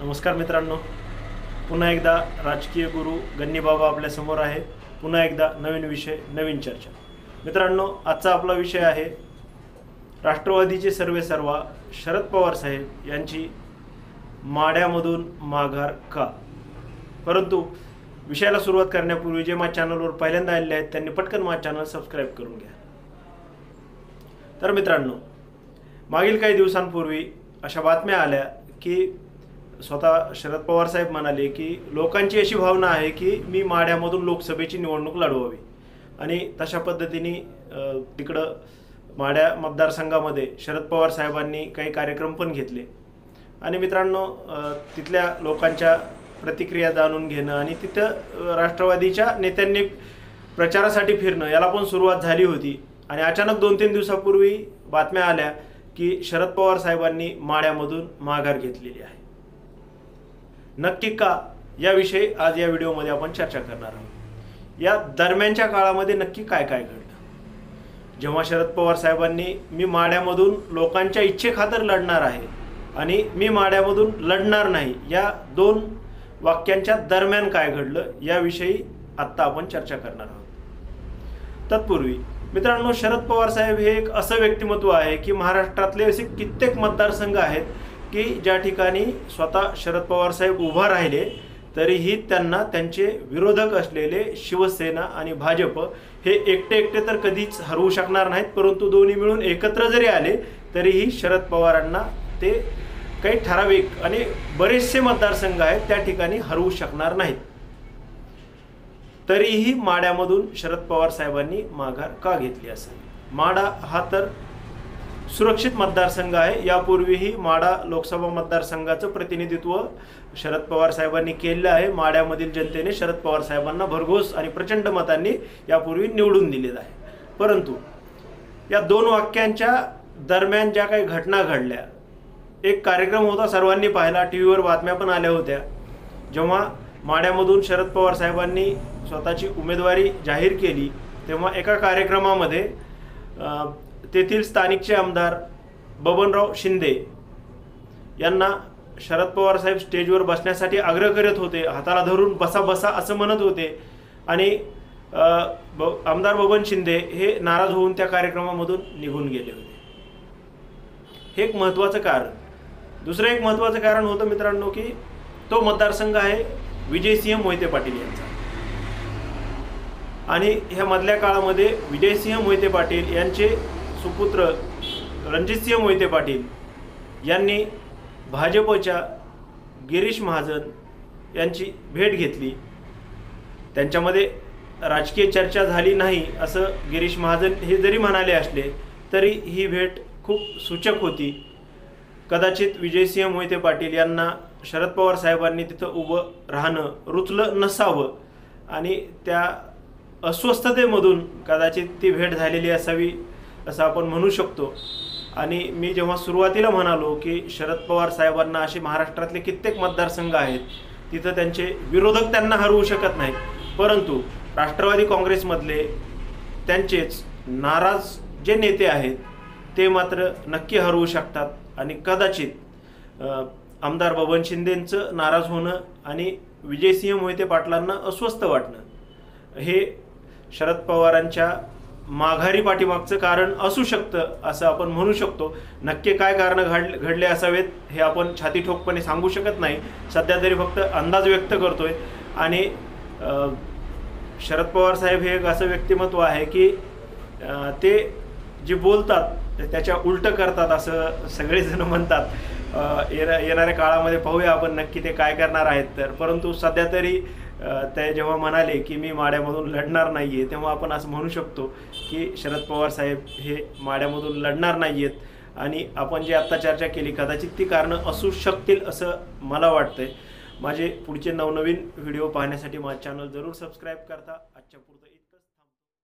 नमस्कार मित्रांनो. पुन्हा एकदा राजकीय गुरु गन्नीबाबा आपल्यासमोर आहे. पुन्हा एकदा नवीन विषय नवीन चर्चा. मित्रांनो आजचा आपला विषय आहे राष्ट्रवादीचे सर्वे सर्वा शरद पवार साहेब यांची माड्यामधून माघार का? परंतु विषयाला सुरुवात करण्यापूर्वी जे माझ्या चॅनलवर पहिल्यांदा आलेले आहेत त्यांनी पटकन माझं चॅनल सबस्क्राईब करून घ्या. तर मित्रांनो मागील काही दिवसांपूर्वी अशा बातम्या आल्या की स्वतः शरद पवार साहेब म्हणाले की लोकांची अशी भावना आहे की मी माढ्यामधून लोकसभेची निवडणूक लढवावी. आणि तशा पद्धतीने तिकडं माढ्या मतदारसंघामध्ये शरद पवार साहेबांनी काही कार्यक्रम पण घेतले. आणि मित्रांनो तिथल्या लोकांच्या प्रतिक्रिया जाणून घेणं आणि तिथं राष्ट्रवादीच्या नेत्यांनी प्रचारासाठी फिरणं याला पण सुरुवात झाली होती. आणि अचानक दोन तीन दिवसापूर्वी बातम्या आल्या की शरद पवार साहेबांनी माळ्यामधून माघार घेतलेली आहे. नक्की का? याविषयी आज या व्हिडिओमध्ये आपण चर्चा करणार आहोत. या दरम्यानच्या काळामध्ये नक्की काय काय घडलं? जेव्हा शरद पवार साहेबांनी मी माड्यामधून लोकांच्या इच्छेखातर लढणार आहे आणि मी माड्यामधून लढणार नाही या दोन वाक्यांच्या दरम्यान काय घडलं याविषयी आत्ता आपण चर्चा करणार आहोत. तत्पूर्वी मित्रांनो शरद पवार साहेब हे एक असं व्यक्तिमत्व आहे की महाराष्ट्रातले असे कित्येक मतदारसंघ आहेत की ज्या ठिकाणी स्वतः शरद पवार साहेब उभा राहिले तरीही त्यांना त्यांचे विरोधक असलेले शिवसेना आणि भाजप हे एकटे एकटे तर कधीच हरवू शकणार नाहीत परंतु दोन्ही मिळून एकत्र जरी आले तरीही शरद पवारांना ते काही ठराविक आणि बरेचसे मतदारसंघ आहेत त्या ठिकाणी हरवू शकणार नाहीत. तरीही माड्यामधून शरद पवार साहेबांनी माघार का घेतली असेल? माडा हा तर सुरक्षित मतदारसंघ आहे. यापूर्वीही माडा लोकसभा मतदारसंघाचं प्रतिनिधित्व शरद पवार साहेबांनी केलेलं आहे. माड्यामधील जनतेने शरद पवार साहेबांना भरघोस आणि प्रचंड मतांनी यापूर्वी निवडून दिलेलं आहे. परंतु या दोन वाक्यांच्या दरम्यान ज्या काही घटना घडल्या एक कार्यक्रम होता सर्वांनी पाहिला टी व्हीवर बातम्या पण आल्या होत्या जेव्हा माड्यामधून शरद पवार साहेबांनी स्वतःची उमेदवारी जाहीर केली तेव्हा एका कार्यक्रमामध्ये तेथील स्थानिकचे आमदार बबनराव शिंदे यांना शरद पवार साहेब स्टेजवर बसण्यासाठी आग्रह करत होते. हाताला धरून बसा बसा असं म्हणत होते. आणि ब आमदार बबन शिंदे हे नाराज होऊन त्या कार्यक्रमामधून निघून गेले होते. हे एक महत्त्वाचं कारण. दुसरं एक महत्त्वाचं कारण होतं मित्रांनो की तो मतदारसंघ आहे विजयसिंह मोहिते पाटील यांचा. आणि ह्या मधल्या काळामध्ये विजयसिंह मोहिते पाटील यांचे सुपुत्र रणजितसिंह मोहिते पाटील यांनी भाजपच्या गिरीश महाजन यांची भेट घेतली. त्यांच्यामध्ये राजकीय चर्चा झाली नाही असं गिरीश महाजन हे जरी म्हणाले असले तरी ही भेट खूप सूचक होती. कदाचित विजयसिंह मोहिते पाटील यांना शरद पवार साहेबांनी तिथं उभं राहणं रुचलं नसावं आणि त्या अस्वस्थतेमधून कदाचित ती भेट झालेली असावी असं आपण म्हणू शकतो. आणि मी जेव्हा सुरुवातीला म्हणालो की शरद पवार साहेबांना असे महाराष्ट्रातले कित्येक मतदारसंघ आहेत तिथं त्यांचे विरोधक त्यांना हरवू शकत नाहीत. परंतु राष्ट्रवादी काँग्रेसमधले त्यांचेच नाराज जे नेते आहेत ते मात्र नक्की हरवू शकतात. आणि कदाचित आमदार बबन शिंदेंचं नाराज होणं आणि विजयसिंह मोहिते पाटलांना अस्वस्थ वाटणं हे शरद पवारांच्या माघारी पाठीमागचं कारण असू शकतं असं आपण म्हणू शकतो. नक्की काय कारणं घड घडले असावेत हे आपण छाती ठोकपणे सांगू शकत नाही. सध्या तरी फक्त अंदाज व्यक्त करतोय. आणि शरद पवार साहेब हे एक असं व्यक्तिमत्व आहे की ते जे बोलतात त्याच्या उलटं करतात असं सगळेजण म्हणतात. येणा येणाऱ्या काळामध्ये पाहूया आपण नक्की ते काय करणार आहेत तर. परंतु सध्या तरी ते जेव्हा म्हणाले की मी माड्यामधून लढणार नाही आहे तेव्हा आपण असं म्हणू शकतो की शरद पवार साहेब हे माड्यामधून लढणार नाही आहेत आणि आपण जे आत्ता चर्चा केली कदाचित ती कारणं असू शकतील असं मला वाटतंय. माझे पुढचे नवनवीन व्हिडिओ पाहण्यासाठी माझं चॅनल जरूर सबस्क्राईब करता. आजच्या पुरतं